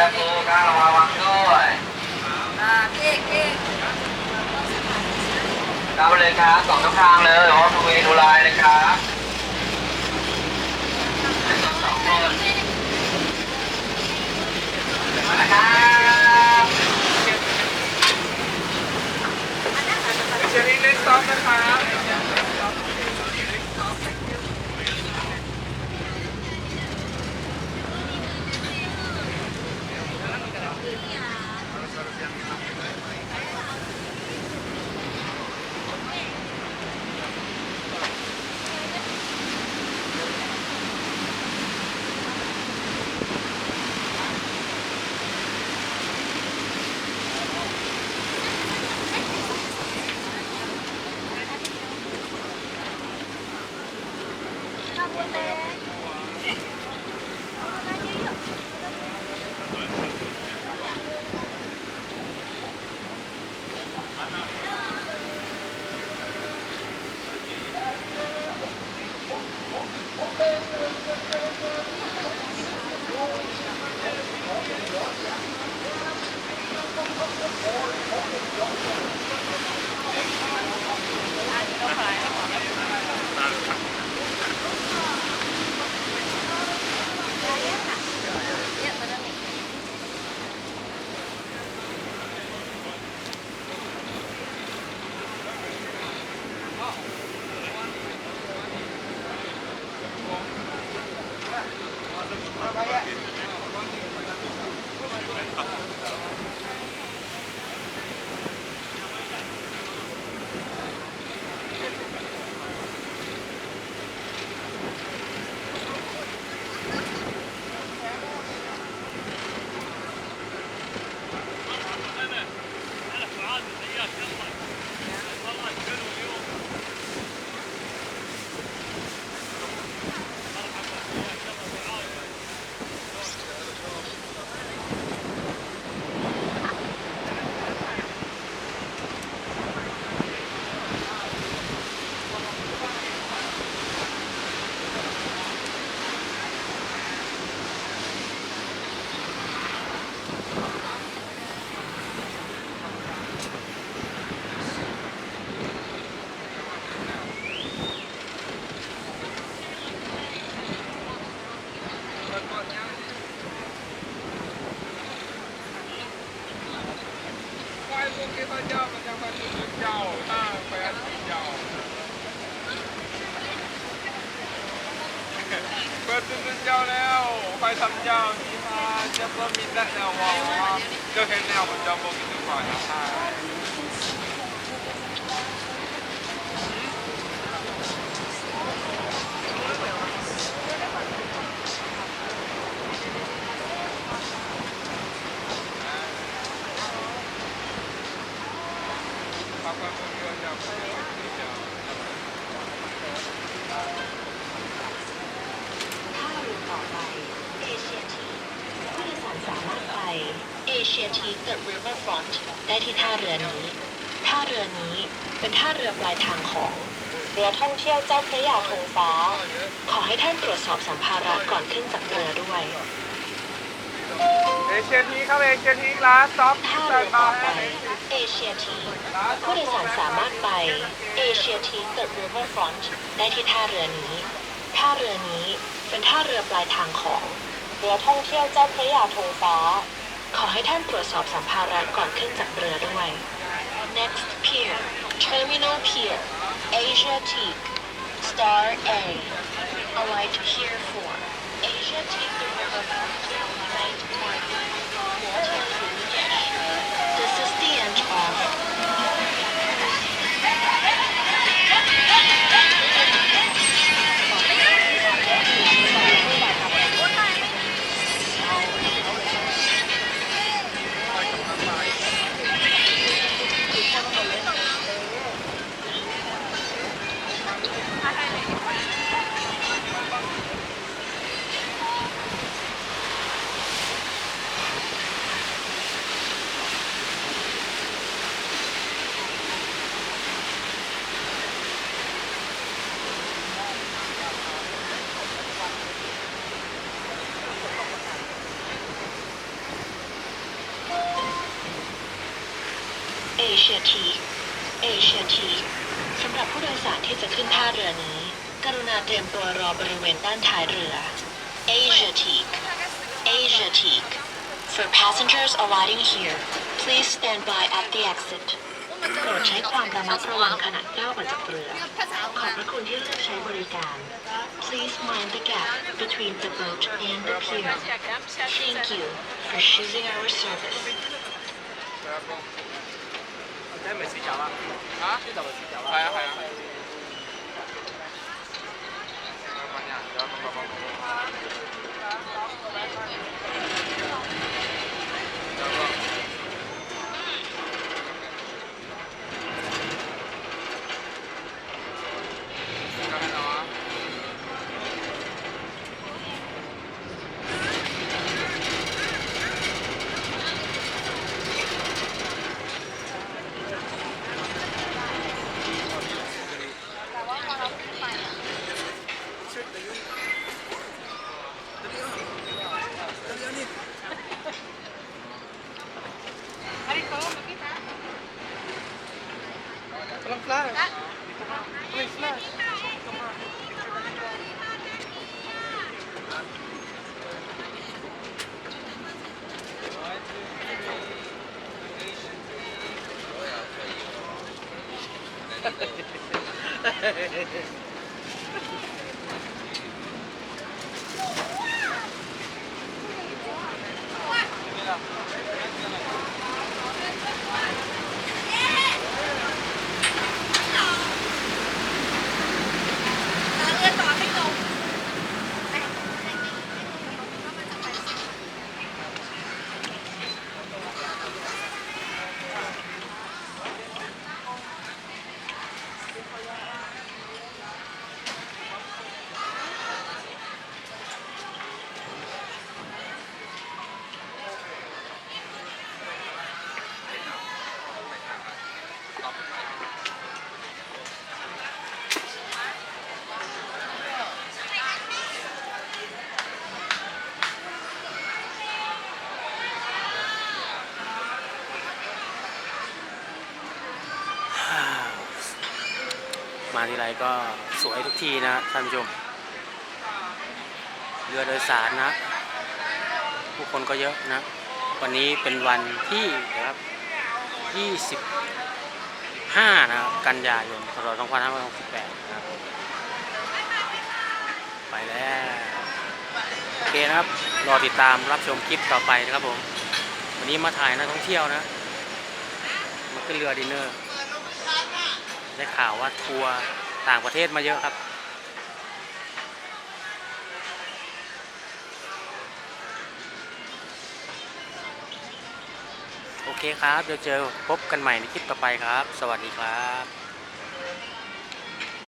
ครับครูข้างระวังด้วยอ่าเก่งเก่งตาไปเลยครับสองช่องทางเลยเวย์ดูไที่พระเจ้ามันจะมาถึงเจ้าถ้าไปอันเจ้าเปิดตึ้งเจ้าแล้ว ไปทำเจ้าที่มาจะเพิ่มมินได้แนวว่าก็แค่แนวมันจะบอกถึงก่อนนะ ใช่ Papa Mungkin yang bekerja. ท่าเรือต่อไปเอเชียทีผู้โดยสารสามารถไปเอเชียที The Riverfront ได้ที่ท่าเรือนี้ท่าเรือนี้เป็นท่าเรือปลายทางของเรือท่องเที่ยวเจ้าพระยาธงฟ้า ขอให้ท่านตรวจสอบสัมภาระก่อนขึ้นจากเรือด้วย เอเชียทีครับเอเชียทีลาสต็อปท่าที่เรือมาต่อไปเอเชียทีผู้โดยสารสามารถไปเอเชียที The Riverfront ได้ที่ท่าเรือนี้ ท่าเรือนี้เป็นท่าเรือปลายทางของเรือท่องเที่ยวเจ้าพระยาธงฟ้า ขอให้ท่านตรวจสอบสัมภาระก่อนขึ้นจากเรือด้วย Next pier Terminal Pier Asia Teak Star A Alight Pier Asia take the river from tonight morning. Asia Teak Asia Teak สำหรับผู้โดยสารที่จะขึ้นท่าเรือนี้ กรุณาเตรียมตัวรอบริเวณด้านท้ายเรือ Asia Teak Asia Teak For passengers alighting here please stand by at the exit โปรดใช้ความระมัดระวังขณะก้าวออกจากเรือ ภาษา ขอบพระคุณที่เลือกใช้บริการ Please mind the gap between the boat and the pier. Thank you for choosing our service. 你係咪先走啦？啊？先走咪先走啦？係啊係啊。人，Hehehehe มาทีไรก็สวยทุกทีนะท่านผู้ชม เรือโดยสารนะ ผู้คนก็เยอะนะ วันนี้เป็นวันที่นะครับ 25 นะครับกันยายนพศ2568 นะครับ ไปแล้ว โอเคนะครับ รอติดตามรับชมคลิปต่อไปนะครับผม วันนี้มาถ่ายนักท่องเที่ยวนะ มาขึ้นเรือดินเนอร์ ได้ข่าวว่าทัวร์ต่างประเทศมาเยอะครับ โอเคครับ เดี๋ยวเจอพบกันใหม่ในคลิปต่อไปครับ สวัสดีครับ